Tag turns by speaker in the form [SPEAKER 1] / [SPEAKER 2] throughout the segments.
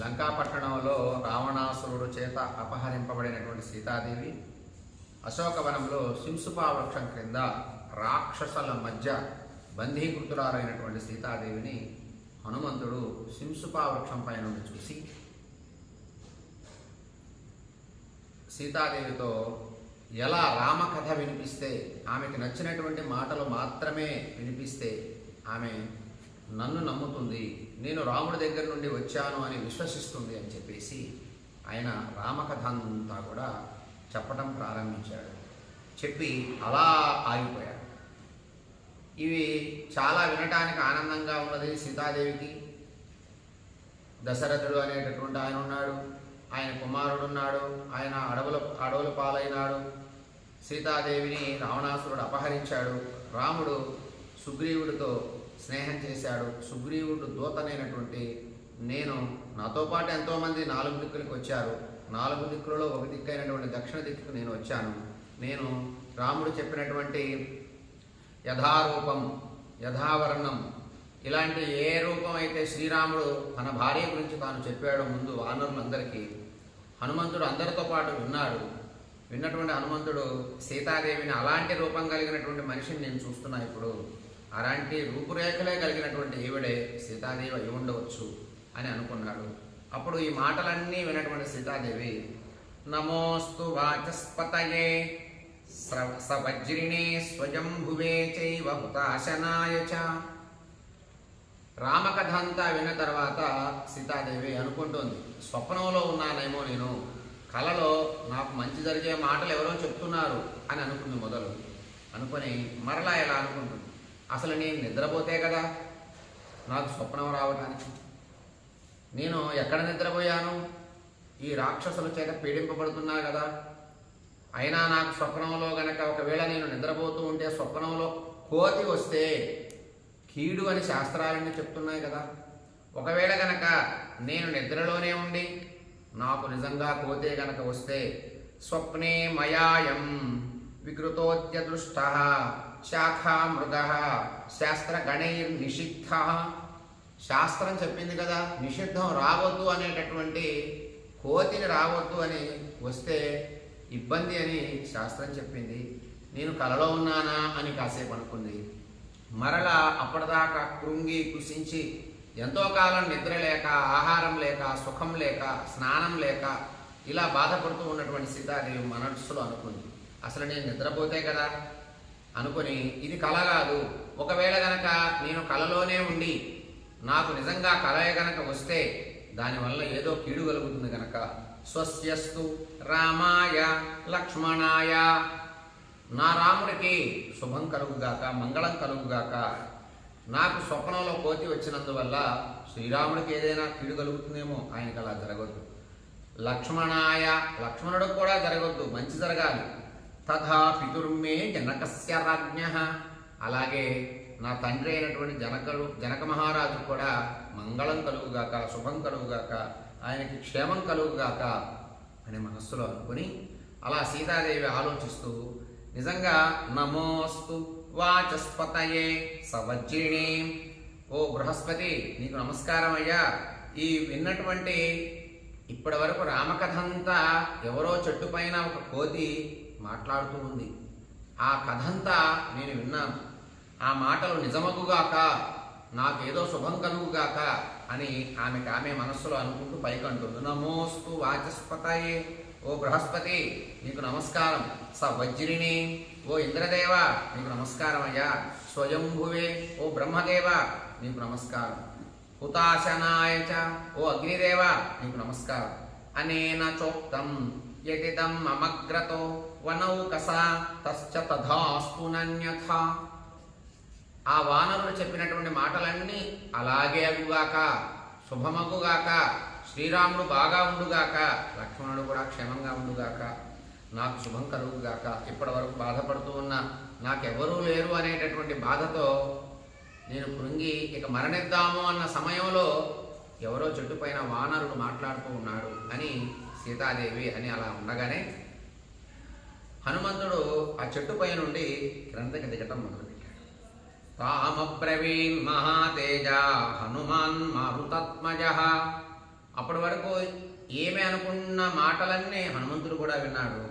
[SPEAKER 1] లంకాపట్టణంలో రావణాసురుడు చేత అపహరింపబడినటువంటి సీతాదేవి అశోకవనంలో శింసుపా వృక్షం క్రింద రాక్షసుల మధ్య బంధీకృతురాలైనటువంటి సీతాదేవిని హనుమంతుడు శింసుపా వృక్షం పై నుండి చూసి సీతాదేవితో ఎలా రామకథ వినిపిస్తే ఆమెకు నచ్చినటువంటి మాటలు మాత్రమే వినిపిస్తే ఆమె నన్ను నమ్ముతుంది. నేను రాముడి దగ్గర నుండి వచ్చాను అని విశ్వసిస్తుంది అని చెప్పేసి ఆయన రామకథ అంతా కూడా చెప్పటం ప్రారంభించాడు. చెప్పి అలా ఆగిపోయాడు. ఇవి చాలా వినటానికి ఆనందంగా ఉన్నది సీతాదేవికి. దశరథుడు అనేటటువంటి ఆయన ఉన్నాడు ఆయన కుమారుడు ఉన్నాడు ఆయన అడవుల అడవుల పాలైనాడు. సీతాదేవిని రావణాసురుడు అపహరించాడు. రాముడు సుగ్రీవుడితో స్నేహం చేశాడు సుగ్రీవుడు దూతనైనటువంటి నేను. నాతో పాటు ఎంతోమంది నాలుగు దిక్కులకు వచ్చారు. నాలుగు దిక్కులలో ఒక దిక్కు అయినటువంటి దక్షిణ దిక్కుకు నేను వచ్చాను. నేను రాముడు చెప్పినటువంటి యథారూపం యథావర్ణం. ఇలాంటి ఏ రూపం అయితే శ్రీరాముడు తన భార్య గురించి తాను చెప్పాడో ముందు వానరులందరికీ హనుమంతుడు అందరితో పాటు విన్నాడు. విన్నటువంటి హనుమంతుడు సీతాదేవిని అలాంటి రూపం కలిగినటువంటి మనిషిని నేను చూస్తున్నా ఇప్పుడు. అలాంటి రూపురేఖలే కలిగినటువంటి ఈవిడే సీతాదేవి అయి ఉండవచ్చు అని అనుకున్నాడు. అప్పుడు ఈ మాటలన్నీ వినటువంటి సీతాదేవి నమోస్తు వాచస్పతయే సవజ్రిణే స్వయంభువే చైవ హుతాశనాయ చ. రామకథ అంతా విన్న తర్వాత సీతాదేవి అనుకుంటోంది స్వప్నంలో ఉన్నానేమో నేను కలలో నాకు మంచి జరిగే మాటలు ఎవరో చెప్తున్నారు అని అనుకుంది మొదలు. అనుకొని మరలా ఇలా అనుకుంటుంది? అసలు నేను నిద్రపోతే కదా నాకు స్వప్నం రావడానికి నేను ఎక్కడ నిద్రపోయాను? ఈ రాక్షసుల చేత పీడింపబడుతున్నా కదా. అయినా నాకు స్వప్నంలో గనక ఒకవేళ నేను నిద్రపోతూ ఉంటే స్వప్నంలో కోతి వస్తే కీడు అని శాస్త్రాలన్నీ చెప్తున్నాయి కదా. ఒకవేళ గనక నేను నిద్రలోనే ఉండి నాకు నిజంగా కోతే గనక వస్తే స్వప్నే మయాయం వికృతోత్యదృష్ట. శాఖామృగ శాస్త్రగణైర్ నిషిద్ధ శాస్త్రం చెప్పింది కదా నిషిద్ధం రావద్దు అనేటటువంటి కోతిని రావద్దు అని వస్తే ఇబ్బంది అని శాస్త్రం చెప్పింది. నేను కలలో ఉన్నానా అని కాసేపు అనుకుంది. మరలా అప్పటిదాకా కృంగి కుసించి ఎంతో కాలం నిద్ర లేక ఆహారం లేక సుఖం లేక స్నానం లేక ఇలా బాధపడుతూ ఉన్నటువంటి సీతాదేవి మనస్సులో అనుకుంది. అసలు నేను నిద్రపోతే కదా అనుకుని ఇది కళ కాదు. ఒకవేళ గనక నేను కలలోనే ఉండి నాకు నిజంగా కళయ గనక వస్తే దానివల్ల ఏదో కీడు కలుగుతుంది గనక. స్వస్యస్తు రామాయ లక్ష్మణాయ. నా రాముడికి శుభం కలుగుగాక మంగళం కలుగుగాక. నాకు స్వప్నంలో కోతి వచ్చినందువల్ల శ్రీరాముడికి ఏదైనా కీడు కలుగుతుందేమో ఆయనకు అలా జరగద్దు. లక్ష్మణాయ లక్ష్మణుడికి కూడా జరగద్దు. మంచి జరగాలి. తథా పితుర్మే జనకస్య రాజ్ఞ. అలాగే నా తండ్రి అయినటువంటి జనకుడు జనక మహారాజు కూడా మంగళం కలుగుగాక శుభం కలుగుగాక ఆయనకి క్షేమం కలుగుగాక అని మనస్సులో అనుకుని అలా సీతాదేవి ఆలోచిస్తూ నిజంగా నమోస్తు వాచస్పతయే సవజ్రిణి ఓ బృహస్పతి నీకు నమస్కారం అయ్యా. ఈ విన్నటువంటి ఇప్పటి వరకు రామకథ అంతా ఎవరో చెట్టు పైన ఒక కోతి మాట్లాడుతూ ఉంది. ఆ కథంతా నేను విన్నాను. ఆ మాటలు నిజమగుగాక నాకేదో శుభం కలుగుగాక అని ఆమెకు ఆమె మనస్సులో అనుకుంటూ పైకంటుంది. నమోస్తు వాచస్పతయే. ఓ బృహస్పతి నీకు నమస్కారం. స వజ్రిణి. ఓ ఇంద్రదేవ నీకు నమస్కారం అయ్యా. స్వయంభువే. ఓ బ్రహ్మదేవ నీకు నమస్కారం. హుతాశనాయ ఓ అగ్నిదేవ నీకు నమస్కారం. అనేన చోక్తం యతిదం అమగ్రతో. వనౌకస తశ్చ తథాస్తు ఆ వానరుడు చెప్పినటువంటి మాటలన్నీ అలాగే అగుగాక శుభమగుగాక శ్రీరాముడు బాగా ఉండుగాక లక్ష్మణుడు కూడా క్షేమంగా ఉండుగాక నాకు శుభం కలుగుగాక ఇప్పటి వరకు బాధపడుతూ ఉన్నా నాకెవరూ లేరు అనేటటువంటి బాధతో నేను కృంగి ఇక మరణిద్దాము అన్న సమయంలో ఎవరో చెట్టుపైన వానరుడు మాట్లాడుతూ ఉన్నాడు అని సీతాదేవి అని అలా ఉండగానే హనుమంతుడు ఆ చెట్టు పై నుండి క్రిందకి దిగటం మొదలుపెట్టాడు. తామబ్రవీన్ మహాతేజ హనుమాన్ మారుతత్మజ అప్పటి వరకు ఏమి అనుకున్న మాటలన్నీ హనుమంతుడు కూడా విన్నాడు.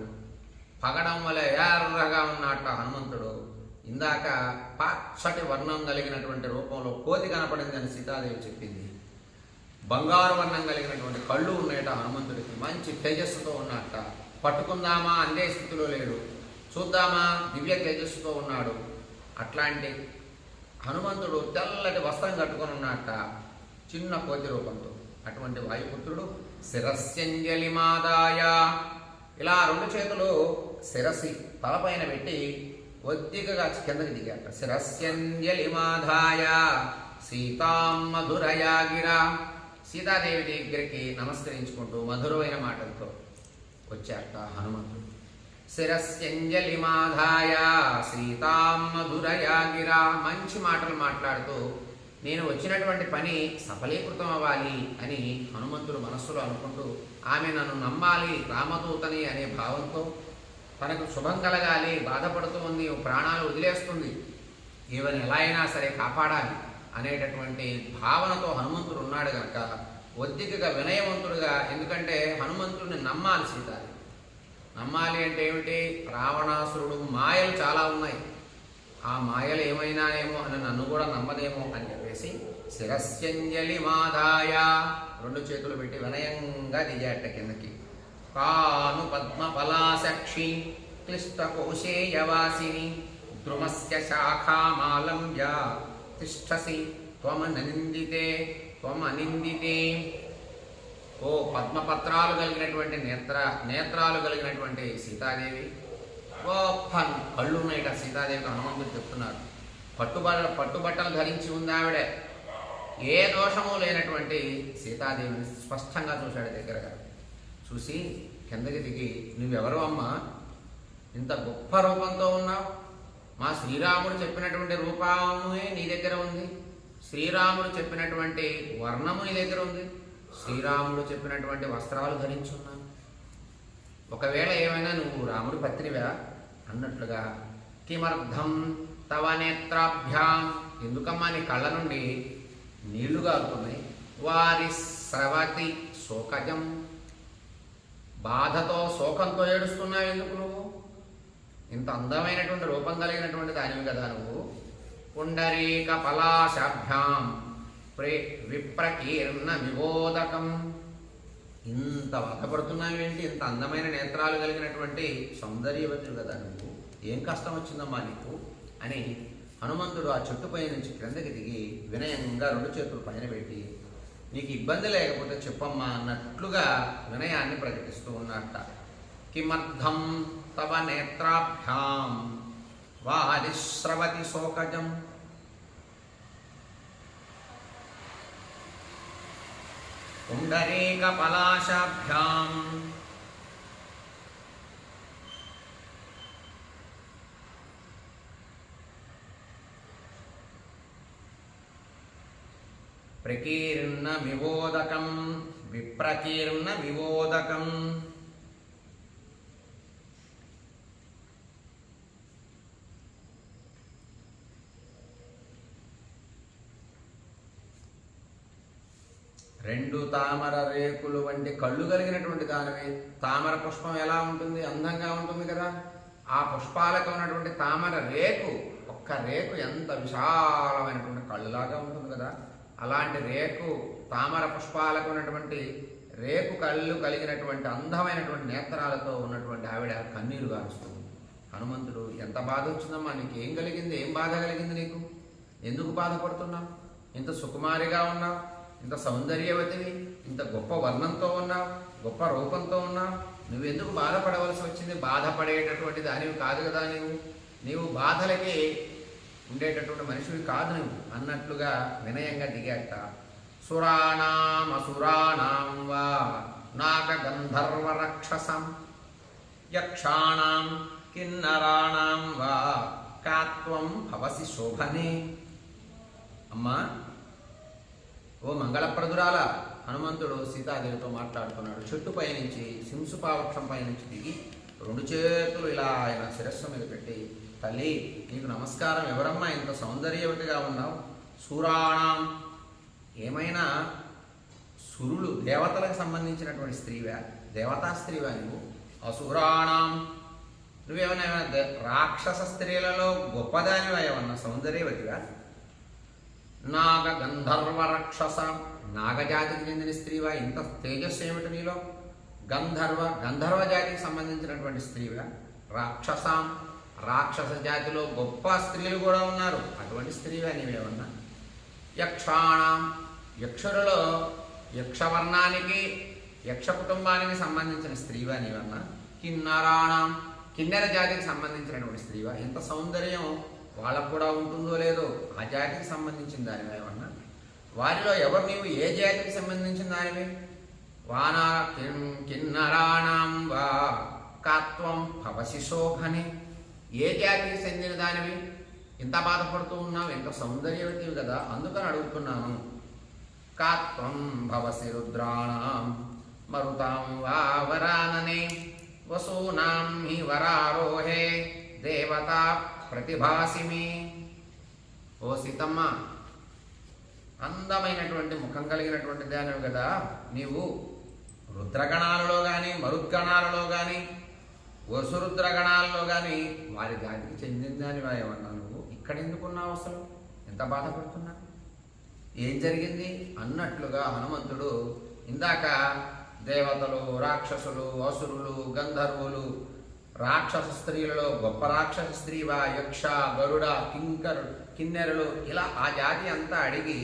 [SPEAKER 1] పగడం వల్ల ఎర్రగా ఉన్నట్ట హనుమంతుడు. ఇందాక పచ్చటి వర్ణం కలిగినటువంటి రూపంలో కోతి కనపడిందని సీతాదేవి చెప్పింది. బంగారు వర్ణం కలిగినటువంటి కళ్ళు ఉన్నాయట హనుమంతుడికి. మంచి తేజస్సుతో ఉన్నట్ట పట్టుకుందామా అందే స్థితిలో లేడు. చూద్దామా దివ్య తేజస్సుతో ఉన్నాడు. అట్లాంటి హనుమంతుడు తెల్లటి వస్త్రం కట్టుకొని ఉన్నట్ట చిన్న కోతి రూపంతో. అటువంటి వాయుపుత్రుడు శిరస్యంజలి మాదాయ. ఇలా రెండు చేతులు శిరసి తలపైన పెట్టి ఒత్తికగా కిందకి దిగాట శిరస్యంజలి మాధాయ సీతాం మధురయాగిరా సీతాదేవి దగ్గరికి నమస్కరించుకుంటూ మధురమైన మాటలతో వచ్చాట హనుమంతుడు. శిరస్యంజలిమాధాయ మాధాయ సీతాం మంచి మాటలు మాట్లాడుతూ నేను వచ్చినటువంటి పని సఫలీకృతం అవ్వాలి అని హనుమంతుడు మనస్సులో అనుకుంటూ ఆమె నన్ను నమ్మాలి రామదూతని అనే భావంతో తనకు శుభం కలగాలి బాధపడుతూ ఉంది ప్రాణాలు వదిలేస్తుంది. ఈవెన్ ఎలా అయినా సరే కాపాడాలి అనేటటువంటి భావనతో హనుమంతుడు ఉన్నాడు కనుక ఒత్తికగా వినయవంతుడుగా ఎందుకంటే హనుమంతుడిని నమ్మాలి సీత నమ్మాలి అంటే ఏమిటి? రావణాసురుడు మాయలు చాలా ఉన్నాయి. ఆ మాయలు ఏమైనానేమో అని నన్ను కూడా నమ్మదేమో అని చెప్పేసి శిరస్యంజలి మాదాయ రెండు చేతులు పెట్టి వినయంగా దిగాట కిందకి. కాను పద్మఫలాసక్షి క్లిష్ట కోశేయవాసిని ద్రుమస్య శాఖామాలంబ్య తిష్టసి త్వమ నందితే త్వమనిందితే ఓ పద్మపత్రాలు కలిగినటువంటి నేత్ర నేత్రాలు కలిగినటువంటి సీతాదేవి. గొప్ప కళ్ళు ఉన్నాయిట సీతాదేవికి హనుమంతుడు చెప్తున్నారు పట్టుబడ పట్టుబట్టలు ధరించి ఉంది ఆవిడ. ఏ దోషము లేనటువంటి సీతాదేవిని స్పష్టంగా చూశాడు దగ్గరగా. చూసి కిందకి దిగి నువ్వెవరు అమ్మా? ఇంత గొప్ప రూపంతో ఉన్నావు. మా శ్రీరాముడు చెప్పినటువంటి రూపమే నీ దగ్గర ఉంది. శ్రీరాముడు చెప్పినటువంటి వర్ణము నీ దగ్గర ఉంది? శ్రీరాముడు చెప్పినటువంటి వస్త్రాలు ధరించున్నాను ఒకవేళ ఏమైనా నువ్వు రాముడు పత్రివా అన్నట్లుగా కిమర్థం తవ నేత్రాభ్యాం. ఎందుకమ్మా నీ కళ్ళ నుండి నీళ్ళు గారుతున్నాయి వారి స్రవతి శోకజం. బాధతో శోకంతో ఏడుస్తున్నావు ఎందుకు నువ్వు? ఇంత అందమైనటువంటి రూపం కలిగినటువంటి దానివి కదా నువ్వు. పుండరీకపలాశాభ్యాం ప్రే విప్రకీర్ణ వివోదకం ఇంత బాధపడుతున్నావేంటి ఇంత అందమైన నేత్రాలు కలిగినటువంటి సౌందర్యవతులు కదా నువ్వు. ఏం కష్టం వచ్చిందమ్మా నీకు? అని హనుమంతుడు ఆ చెట్టుపై నుంచి క్రిందకి దిగి వినయంగా రెండు చేతులు పైన పెట్టి నీకు ఇబ్బంది లేకపోతే చెప్పమ్మా అన్నట్లుగా వినయాన్ని ప్రకటిస్తూ ఉన్నట్ట. కిమర్థం తవ నేత్రాభ్యాం. వారిశ్రవతి శోకజం. పుండరీక పలాశాభ్యాం ప్రకీర్ణ వివోదకం విప్రకీర్ణ వివోదకం రెండు తామర రేకులు వంటి కళ్ళు కలిగినటువంటి దానివి. తామర పుష్పం ఎలా ఉంటుంది? అందంగా ఉంటుంది కదా. ఆ పుష్పాలకు ఉన్నటువంటి తామర రేకు ఒక్క రేకు ఎంత విశాలమైనటువంటి కళ్ళులాగా ఉంటుంది కదా. అలాంటి రేకు తామర పుష్పాలకు ఉన్నటువంటి రేకు కళ్ళు కలిగినటువంటి అందమైనటువంటి నేత్రాలతో ఉన్నటువంటి ఆవిడ కన్నీరు గారుస్తుంది. హనుమంతుడు ఎంత బాధ వచ్చిందమ్మా నీకు ఏం కలిగింది? ఏం బాధ కలిగింది నీకు? ఎందుకు బాధపడుతున్నావు? ఇంత సుకుమారిగా ఉన్నావు? ఇంత సౌందర్యవతిని ఇంత గొప్ప వర్ణంతో ఉన్నావు గొప్ప రూపంతో ఉన్నావు. నువ్వెందుకు బాధపడవలసి వచ్చింది? బాధపడేటటువంటి దానివి కాదు కదా నీవు. నీవు బాధలకి ఉండేటటువంటి మనిషివి కాదు నువ్వు అన్నట్లుగా వినయంగా దిగాట సురాణాం అసురాణాం వా నాగ గంధర్వ రక్షసం యక్షాణం కిన్నరాణం వా కాత్వం భవసి శోభనే. అమ్మా ఓ మంగళప్రదురాల హనుమంతుడు సీతాదేవితో మాట్లాడుతున్నాడు. చెట్టు పైనుంచి సింసుపావక్షం పైనుంచి దిగి రెండు చేతులు ఇలా ఆయన శిరస్సు మీద పెట్టి తల్లి నీకు నమస్కారం. ఎవరమ్మా ఇంత సౌందర్యవతిగా ఉన్నావు? సూరాణం. ఏమైనా సురులు దేవతలకు సంబంధించినటువంటి స్త్రీవా? దేవతా స్త్రీవా నువ్వు అసురాణం. నువ్వేమైనా రాక్షస స్త్రీలలో గొప్పదానివా? ఏమన్నా సౌందర్యవతివా? నాగ గంధర్వ రాక్షస నాగజాతికి చెందిన స్త్రీవా? ఇంత తేజస్సు ఏమిటి నీలో? గంధర్వ గంధర్వ జాతికి సంబంధించినటువంటి స్త్రీవా? రాక్షసాం. రాక్షస జాతిలో గొప్ప స్త్రీలు కూడా ఉన్నారు. అటువంటి స్త్రీవా నీవేమన్నా? యక్షాణం. యక్షులలో యక్షవర్ణానికి యక్ష కుటుంబానికి సంబంధించిన స్త్రీవా నీవన్నా? కిన్నరాణం. కిన్నెర జాతికి సంబంధించినటువంటి స్త్రీవా? ఎంత సౌందర్యం వాళ్ళకు కూడా ఉంటుందో లేదో ఆ జాతికి సంబంధించిన దానివా ఏమన్నా? వారిలో ఎవరు నీవు ఏ జాతికి సంబంధించిన దానివి? వానా కిం కిన్నరాణం వా కాత్వం భవసి శోభని ఏ జాతికి చెందిన దానివి? ఇంత బాధపడుతూ ఉన్నావు ఎంత సౌందర్యవతివి కదా అందుకని అడుగుతున్నాను. కాత్వం భవసి రుద్రాణం మరుతాం వా వరాననే. వసూనాం హి వరారోహే. దేవతా ప్రతిభాసిమి ఓ సీతమ్మ అందమైనటువంటి ముఖం కలిగినటువంటి దానివి కదా. నీవు రుద్రగణాలలో కానీ మరుద్గణాలలో కానీ వసురుద్రగణాలలో కానీ వారి జాతికి చెందిన దానివా ఏమన్నా నువ్వు. ఇక్కడ ఎందుకున్నావు అసలు? ఎంత బాధపడుతున్నా? ఏం జరిగింది? అన్నట్లుగా హనుమంతుడు ఇందాక దేవతలు రాక్షసులు అసురులు గంధర్వులు రాక్షస స్త్రీలలో గొప్ప రాక్షస స్త్రీవా యక్ష గరుడ కింకరు కిన్నెరలు ఇలా ఆ జాతి అంతా అడిగి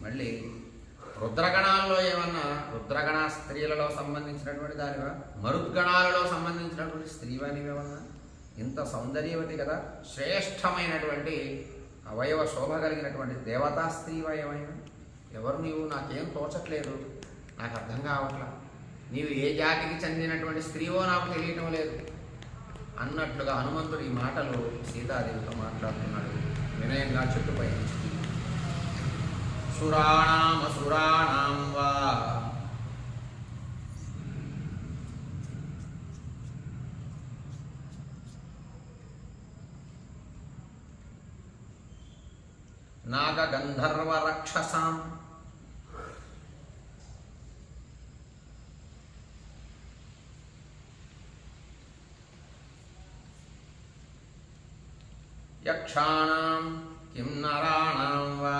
[SPEAKER 1] మళ్ళీ రుద్రగణాలలో ఏమన్నా రుద్రగణ స్త్రీలలో సంబంధించినటువంటి దానివా మరుద్గణాలలో సంబంధించినటువంటి స్త్రీవా నీవేమన్నా? ఇంత సౌందర్యవతి కదా శ్రేష్టమైనటువంటి అవయవ శోభ కలిగినటువంటి దేవతా స్త్రీవా ఏమైనా? ఎవరు నీవు? నాకేం తోచట్లేదు. నాకు అర్థం కావట్లా. నీవు ఏ జాతికి చెందినటువంటి స్త్రీవో నాకు తెలియటం లేదు. అన్నట్లుగా హనుమంతుడు ఈ మాటలు సీతాదేవితో మాట్లాడుతున్నాడు. వినయంగా చెట్టుపై నుంచి సురాణామసురాణాం వా. నాగగంధర్వ రక్షసాం యక్షాణం కిం నరాణం వా.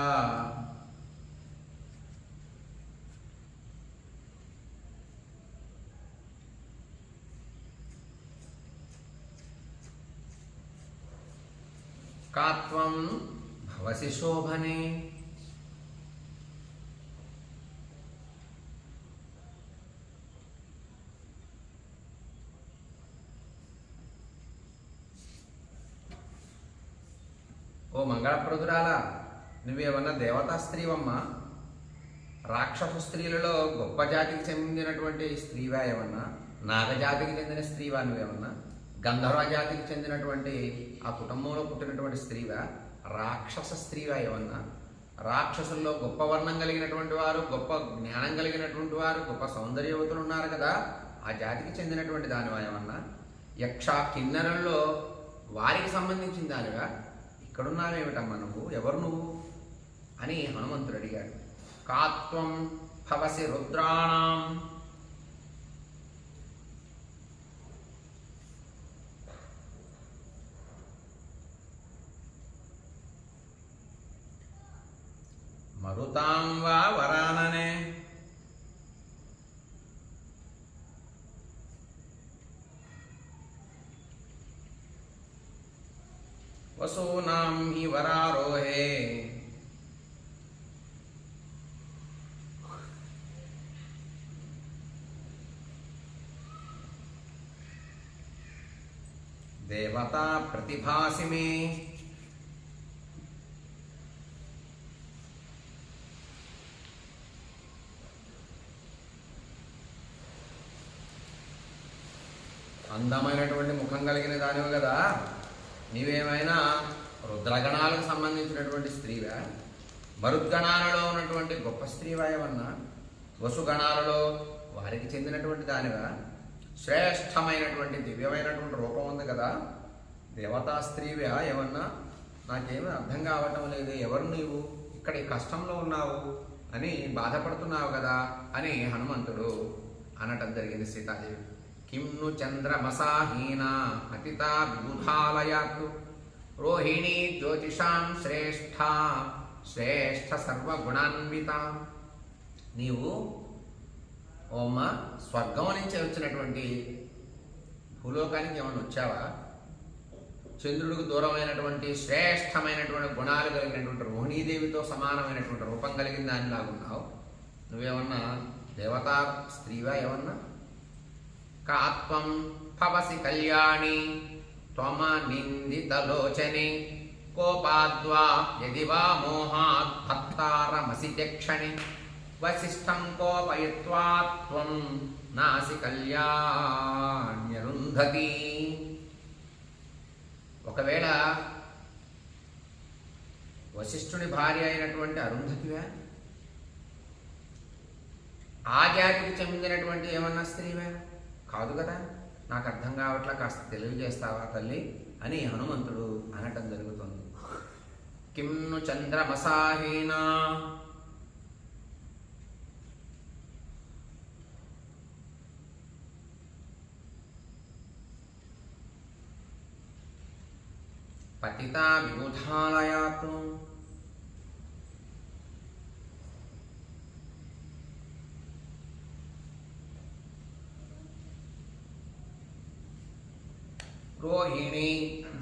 [SPEAKER 1] కాత్వం భవసి శోభనే. ఓ మంగళప్రదురాలా నువ్వేమన్నా దేవతా స్త్రీవమ్మా? రాక్షస స్త్రీలలో గొప్ప జాతికి చెందినటువంటి స్త్రీవా ఏమన్నా? నాగజాతికి చెందిన స్త్రీవా నువ్వేమన్నా? గంధర్వ జాతికి చెందినటువంటి ఆ కుటుంబంలో పుట్టినటువంటి స్త్రీవా? రాక్షస స్త్రీవా ఏమన్నా? రాక్షసుల్లో గొప్ప వర్ణం కలిగినటువంటి వారు గొప్ప జ్ఞానం కలిగినటువంటి వారు గొప్ప సౌందర్యవతులు ఉన్నారు కదా ఆ జాతికి చెందినటువంటి దానివా ఏమన్నా? యక్ష కిన్నెరల్లో వారికి సంబంధించిన దానివా? ఇక్కడున్నావేమిటమ్మా నువ్వు ఎవరు నువ్వు? అని హనుమంతుడు అడిగాడు. కాత్వం భవసి రుద్రాణం. మరుతాం వా వరాననే. వసూనాం హి వరారోహే దేవతా ప్రతిభాసి మే అందమైనటువంటి ముఖం కలిగిన దానివి కదా? నీవేమైనా రుద్రగణాలకు సంబంధించినటువంటి స్త్రీవా? మరుద్గణాలలో ఉన్నటువంటి గొప్ప స్త్రీవా ఏమన్నా? వసుగణాలలో వారికి చెందినటువంటి దానివా? శ్రేష్టమైనటువంటి దివ్యమైనటువంటి రూపం ఉంది కదా. దేవతా స్త్రీవా ఏమన్నా? నాకేమీ అర్థం కావటం లేదు. ఎవరు నీవు? ఇక్కడ ఈ కష్టంలో ఉన్నావు అని బాధపడుతున్నావు కదా అని హనుమంతుడు అనటం జరిగింది సీతాదేవి. కిమ్ను చంద్రమసాహీన అతితా విబుధాలయాత్ రోహిణీ జ్యోతిషాం శ్రేష్ఠ శ్రేష్ఠ సర్వగుణాన్విత నీవు ఓమ్మ స్వర్గం నుంచి వచ్చినటువంటి భూలోకానికి ఏమైనా వచ్చావా? చంద్రుడికి దూరమైనటువంటి శ్రేష్టమైనటువంటి గుణాలు కలిగినటువంటి రోహిణీదేవితో సమానమైనటువంటి రూపం కలిగిన దానిలాగున్నావు. నువ్వేమన్నా దేవతా స్త్రీవా ఏమన్నా? కాత్వం భవసి కళ్యాణి త్వమ నిందితలోచనే కోపాద్వా యది వా మోహాత్ భక్తారమసి చక్షణి వశిష్టం కోపయిత్వా త్వం నాసి కళ్యాణ్యరుంధతి ఒకవేళ వశిష్ఠుని భార్య అయినటువంటి అరుంధతివా ఆ జాతికి చెందినటువంటి ఏమన్నా స్త్రీవా? కాదు కదా? నాకు అర్థం కావట్లా కాస్త తెలియజేస్తావా తల్లి? అని హనుమంతుడు అనటం జరుగుతుంది. కిమ్ను చంద్రమసాహీనా? పతితా విబుధాలయాత్ రోహిణి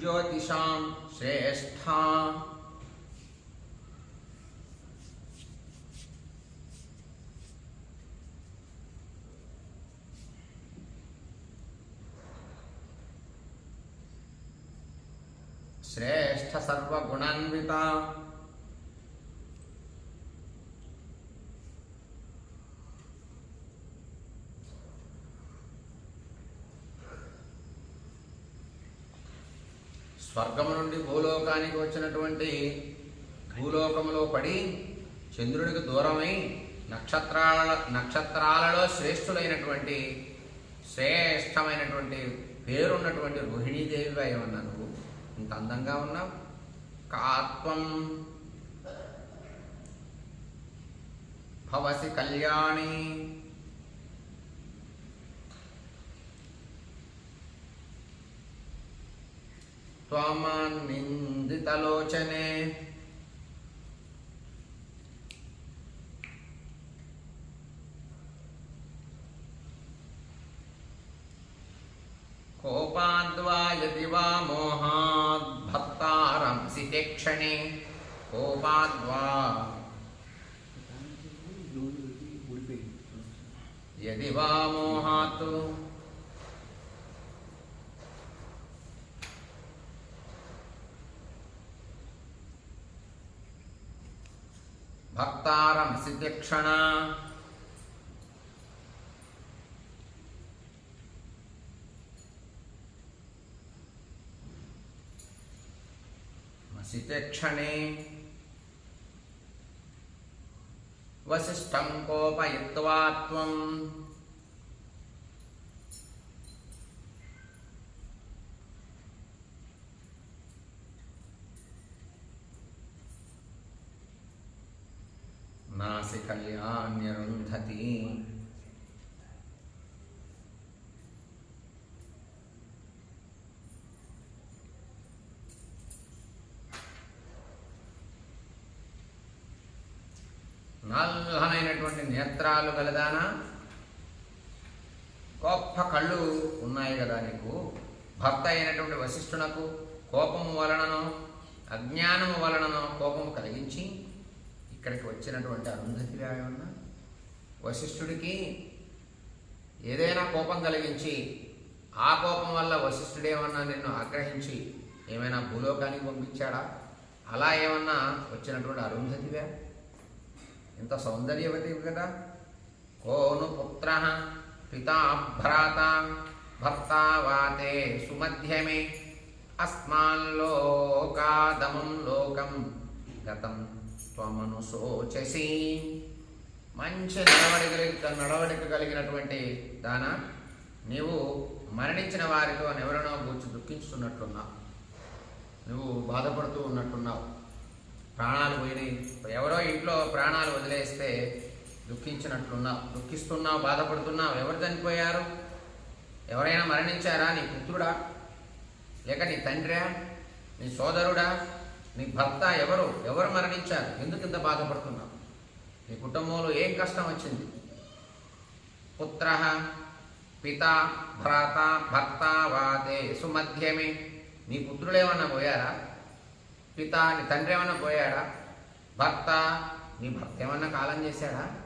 [SPEAKER 1] జ్యోతిషాం శ్రేష్ఠా శ్రేష్ఠ స్వర్గము నుండి భూలోకానికి వచ్చినటువంటి భూలోకములో పడి చంద్రుడికి దూరమై నక్షత్రాల నక్షత్రాలలో శ్రేష్ఠులైనటువంటి శ్రేష్టమైనటువంటి పేరున్నటువంటి రోహిణీదేవిగా ఉన్నా నువ్వు? ఇంత అందంగా ఉన్నావు? కాత్వం భవసి కళ్యాణి निन्दितलोचने कोपाद्वा यदि वा मोहाद्भक्तारंसि ते क्षणे। कोपाद्वा यदि वा मोहात् कर्तारमसि क्षण सितेक्षणे वसिष्ठं कोपयित्वा వశిష్టం కోపయిత్వా నాసి కళ్యాణ్యరుంధతి. నల్లనైనటువంటి నేత్రాలు గలదానా. గొప్ప కళ్ళు ఉన్నాయి కదా నీకు. భర్త అయినటువంటి వశిష్ఠునకు కోపము వలననో అజ్ఞానము వలననో కోపము కలిగించి ఇక్కడికి వచ్చినటువంటి అరుంధతి ఏమన్నా వశిష్ఠుడికి ఏదైనా కోపం కలిగించి ఆ కోపం వల్ల వశిష్ఠుడేమన్నా నిన్ను ఆగ్రహించి ఏమైనా భూలోకానికి పంపించాడా? అలా ఏమన్నా వచ్చినటువంటి అరుంధతివే? ఇంత సౌందర్యవతి కదా. కోను పుత్ర పితా భ్రాత భర్త వాతే సుమధ్యమే అస్మాల్లోకాదమం లోకం గతం త్వమను సోచసి మంచి నడవడిక నడవడిక కలిగినటువంటి దాన నీవు మరణించిన వారితో ఎవరినో గూర్చి దుఃఖించుతున్నట్లున్నావు నువ్వు బాధపడుతూ ఉన్నట్టున్నావు. ప్రాణాలు పోయినాయి. ఎవరో ఇంట్లో ప్రాణాలు వదిలేస్తే దుఃఖించినట్లున్నావు. దుఃఖిస్తున్నావు బాధపడుతున్నావు. ఎవరు చనిపోయారు? ఎవరైనా మరణించారా? నీ పుత్రుడా? లేక నీ తండ్రా నీ సోదరుడా? నీ భర్త ఎవరు? ఎవరు మరణించారు? ఎందుకు ఇంత బాధపడుతున్నావు? నీ కుటుంబంలో ఏం కష్టం వచ్చింది? పుత్ర పిత భ్రాత భర్త వాతే సుమధ్యమే. నీ పుత్రుడు ఏమన్నా పోయారా? పిత నీ తండ్రి ఏమన్నా పోయాడా? భర్త నీ భర్త ఏమన్నా కాలం చేశాడా?